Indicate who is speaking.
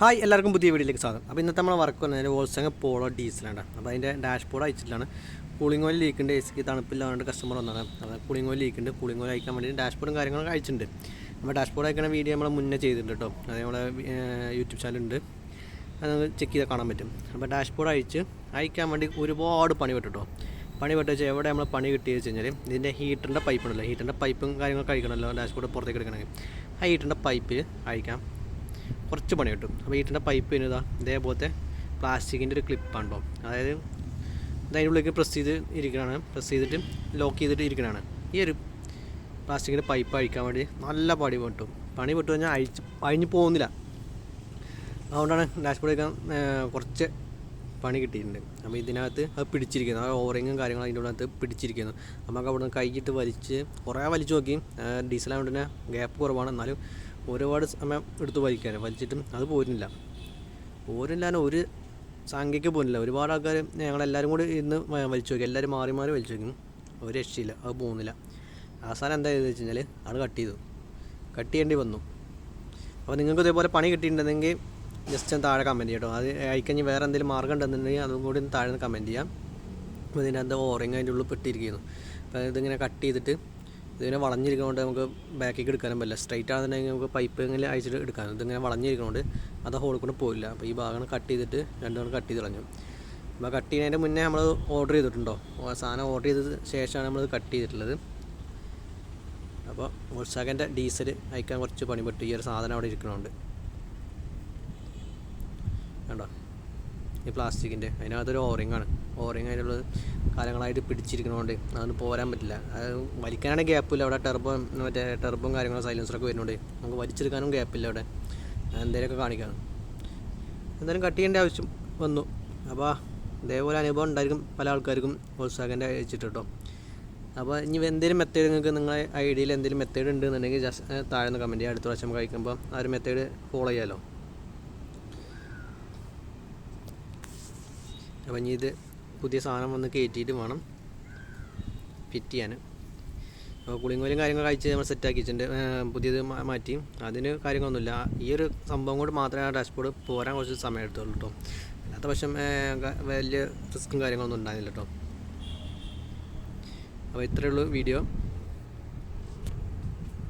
Speaker 1: Hi എല്ലാവർക്കും പുതിയ വീഡിയോയിലേക്ക് സ്വാഗതം. അപ്പോൾ ഇന്നത്തെ നമ്മൾ വർക്ക് വന്നതിന് വോൾസങ് പോളോ ഡീസലാണ് അപ്പോൾ അതിന്റെ ഡാഷ്ബോർഡ് അയച്ചിട്ടാണ് കൂളിംഗ് ഓയിൽ ലീക്കുണ്ട് എ സിക്ക് തണുപ്പില്ലാണ്ട് കസ്റ്റമർ വന്നതാണ്. അപ്പോൾ കൂളിംഗ് ഓയിൽ ലീക്കുണ്ട് കൂളിംഗ് ഓയിൽ അയക്കാൻ വേണ്ടി ഡാഷ്ബോർഡും കാര്യങ്ങളൊക്കെ അയച്ചിട്ടുണ്ട്. നമ്മൾ ഡാഷ്ബോർഡ് അയക്കുന്ന വീഡിയോ നമ്മൾ മുന്നേ ചെയ്തിട്ടുണ്ട് കേട്ടോ. അത് നമ്മുടെ യൂട്യൂബ് ചാനലുണ്ട് അത് ചെക്ക് ചെയ്താൽ കാണാൻ പറ്റും. അപ്പോൾ ഡാഷ്ബോർഡ് അയച്ച് അയക്കാൻ വേണ്ടി ഒരുപാട് പണി പെട്ടു പണി പെട്ട് വെച്ചാൽ എവിടെ നമ്മൾ പണി കിട്ടിയെന്ന് വെച്ച് കഴിഞ്ഞാൽ ഇതിന്റെ ഹീറ്ററിന്റെ പൈപ്പ് ഉണ്ടല്ലോ. ഹീറ്ററിന്റെ പൈപ്പും കാര്യങ്ങളൊക്കെ അയക്കണമല്ലോ ഡാഷ്ബോർഡ് പുറത്തേക്ക് എടുക്കണമെങ്കിൽ. ആ ഹീറ്ററിന്റെ പൈപ്പ് അയക്കാം. കുറച്ച് പണി കിട്ടും. അപ്പോൾ വീട്ടിന്റെ പൈപ്പ് ഇതാ ഇതേപോലത്തെ പ്ലാസ്റ്റിക്കിന്റെ ഒരു ക്ലിപ്പാണ് കേട്ടോ അതായത് അതിന്റെ ഉള്ളിലേക്ക് പ്രസ് ചെയ്ത് ഇരിക്കണതാണ് പ്രസ് ചെയ്തിട്ട് ലോക്ക് ചെയ്തിട്ട് ഇരിക്കണതാണ് ഈ ഒരു പ്ലാസ്റ്റിക്കിന്റെ പൈപ്പ് അഴിക്കാൻ വേണ്ടി നല്ല പണി പെട്ടു. പണി പെട്ടു കഴിഞ്ഞാൽ അഴിച്ച് അഴിഞ്ഞ് പോകുന്നില്ല. അതുകൊണ്ടാണ് ഡാഷ്ബോർഡ് വയ്ക്കാൻ കുറച്ച് പണി കിട്ടിയിട്ടുണ്ട്. അപ്പോൾ ഇതിനകത്ത് അത് പിടിച്ചിരിക്കുന്നു. ആ ഓറിങ്ങും കാര്യങ്ങളും അതിന്റെ അകത്ത് പിടിച്ചിരിക്കുന്നു. നമുക്ക് അവിടെ നിന്ന് കൈയിട്ട് വലിച്ച് കുറേ വലിച്ചു നോക്കി. ഡീസലായതുകൊണ്ട് തന്നെ ഗ്യാപ്പ് കുറവാണ്. എന്നാലും ഒരുപാട് സമയം എടുത്ത് വലിക്കാനും വലിച്ചിട്ടും അത് പോരുന്നില്ല. പോരില്ലാതെ ഒരു സംഖ്യയ്ക്ക് പോകുന്നില്ല ഒരുപാട് ആൾക്കാർ ഞങ്ങളെല്ലാവരും കൂടി ഇന്ന് വലിച്ചു നോക്കി എല്ലാവരും മാറി മാറി വലിച്ചു നോക്കി ഒരു രക്ഷയില്ല. അത് പോകുന്നില്ല. അവസാനം എന്താ ചെയ്തെന്ന് വെച്ച് കഴിഞ്ഞാൽ അത് കട്ട് ചെയ്തു. കട്ട് ചെയ്യേണ്ടി വന്നു. അപ്പോൾ നിങ്ങൾക്ക് ഇതേപോലെ പണി കിട്ടിയിട്ടുണ്ടെങ്കിൽ ജസ്റ്റ് ഒന്ന് താഴെ കമന്റ് ചെയ്യട്ടോ. അത് അയക്കഞ്ഞ് വേറെ എന്തെങ്കിലും മാർഗം ഉണ്ടെന്നുണ്ടെങ്കിൽ അതും കൂടി ഒന്ന് താഴെ കമന്റ് ചെയ്യാം. അപ്പോൾ ഇതിന്റെ എന്താ ഓറിങ് അതിന്റെ ഉള്ളിൽ പെട്ടിരിക്കുന്നു. അപ്പോൾ ഇതിങ്ങനെ കട്ട് ചെയ്തിട്ട് ഇതിങ്ങനെ വളഞ്ഞിരിക്കുന്നതുകൊണ്ട് നമുക്ക് ബാക്കിലേക്ക് എടുക്കാനും പറ്റില്ല. സ്ട്രൈറ്റ് ആണെന്നുണ്ടെങ്കിൽ നമുക്ക് പൈപ്പ് ഇങ്ങനെ അയച്ചിട്ട് എടുക്കാനും ഇതിങ്ങനെ വളഞ്ഞിരിക്കുന്നതുകൊണ്ട് അത് ഹോളിൽ കൊണ്ട് പോയില്ല അപ്പോൾ ഈ ഭാഗം കട്ട് ചെയ്തിട്ട് രണ്ടും കട്ട് ചെയ്ത് കളഞ്ഞു. അപ്പോൾ കട്ട് ചെയ്യുന്നതിന്റെ മുന്നേ നമ്മൾ ഓർഡർ ചെയ്തിട്ടുണ്ടോ? സാധനം ഓർഡർ ചെയ്തത് ശേഷമാണ് നമ്മൾ കട്ട് ചെയ്തിട്ടുള്ളത്. അപ്പോൾ വോൾസാഗന്റെ ഡീസൽ അയക്കാൻ കുറച്ച് പണിപ്പെട്ടു. ഈ ഒരു സാധനം അവിടെ ഇരിക്കണുണ്ട്. കണ്ടോ? ഈ പ്ലാസ്റ്റിക്കിന്റെ. അതിനകത്തൊരു ഓറിങ് ആണ്. ഓറിങ് അതിനുള്ളത് കാലങ്ങളായിട്ട് പിടിച്ചിരിക്കണോണ്ട് അതൊന്നും പോരാൻ പറ്റില്ല. അത് വലിക്കാനാണെങ്കിൽ ഗ്യാപ്പില്ല അവിടെ ടെർബോ മറ്റേ ടെർബും കാര്യങ്ങളും സൈലൻസറൊക്കെ വരുന്നുണ്ട്. നമുക്ക് വലിച്ചെടുക്കാനും ഗ്യാപ്പില്ല അവിടെ. എന്തെങ്കിലുമൊക്കെ കാണിക്കാം എന്തായാലും കട്ട് ചെയ്യേണ്ട ആവശ്യം വന്നു. അപ്പോൾ ഇതേപോലെ അനുഭവം ഉണ്ടായിരിക്കും പല ആൾക്കാർക്കും ഹോൾസാഗന്റെ അയച്ചിട്ട് കേട്ടോ അപ്പോൾ ഇനി എന്തെങ്കിലും മെത്തേഡ് നിങ്ങൾക്ക് നിങ്ങളെ ഐഡിയയിൽ എന്തെങ്കിലും മെത്തേഡ് ഉണ്ടെന്നുണ്ടെങ്കിൽ ജസ്റ്റ് താഴെ നിന്ന് കമന്റ് ചെയ്യുക. അടുത്ത പ്രാവശ്യം കഴിക്കുമ്പോൾ ആ ഒരു മെത്തേഡ് ഫോളോ ചെയ്യാമല്ലോ അപ്പം ഇനി ഇത് പുതിയ സാധനം വന്ന് കയറ്റിയിട്ട് വേണം ഫിറ്റ് ചെയ്യാൻ. അപ്പോൾ കുളിങ്ങോലും കാര്യങ്ങൾ അയച്ച് നമ്മൾ സെറ്റാക്കി വെച്ചിട്ടുണ്ട്. പുതിയത് മാറ്റി. അതിന് കാര്യങ്ങളൊന്നുമില്ല. ഈ ഒരു സംഭവം കൊണ്ട് മാത്രമേ ആ ഡാഷ്ബോർഡ് പോരാൻ കുറച്ച് സമയം എടുത്തുള്ളൂ കേട്ടോ അല്ലാത്ത പക്ഷം വലിയ റിസ്ക്കും കാര്യങ്ങളൊന്നും ഉണ്ടായിരുന്നില്ല കേട്ടോ അപ്പോൾ ഇത്രയേ ഉള്ളൂ വീഡിയോ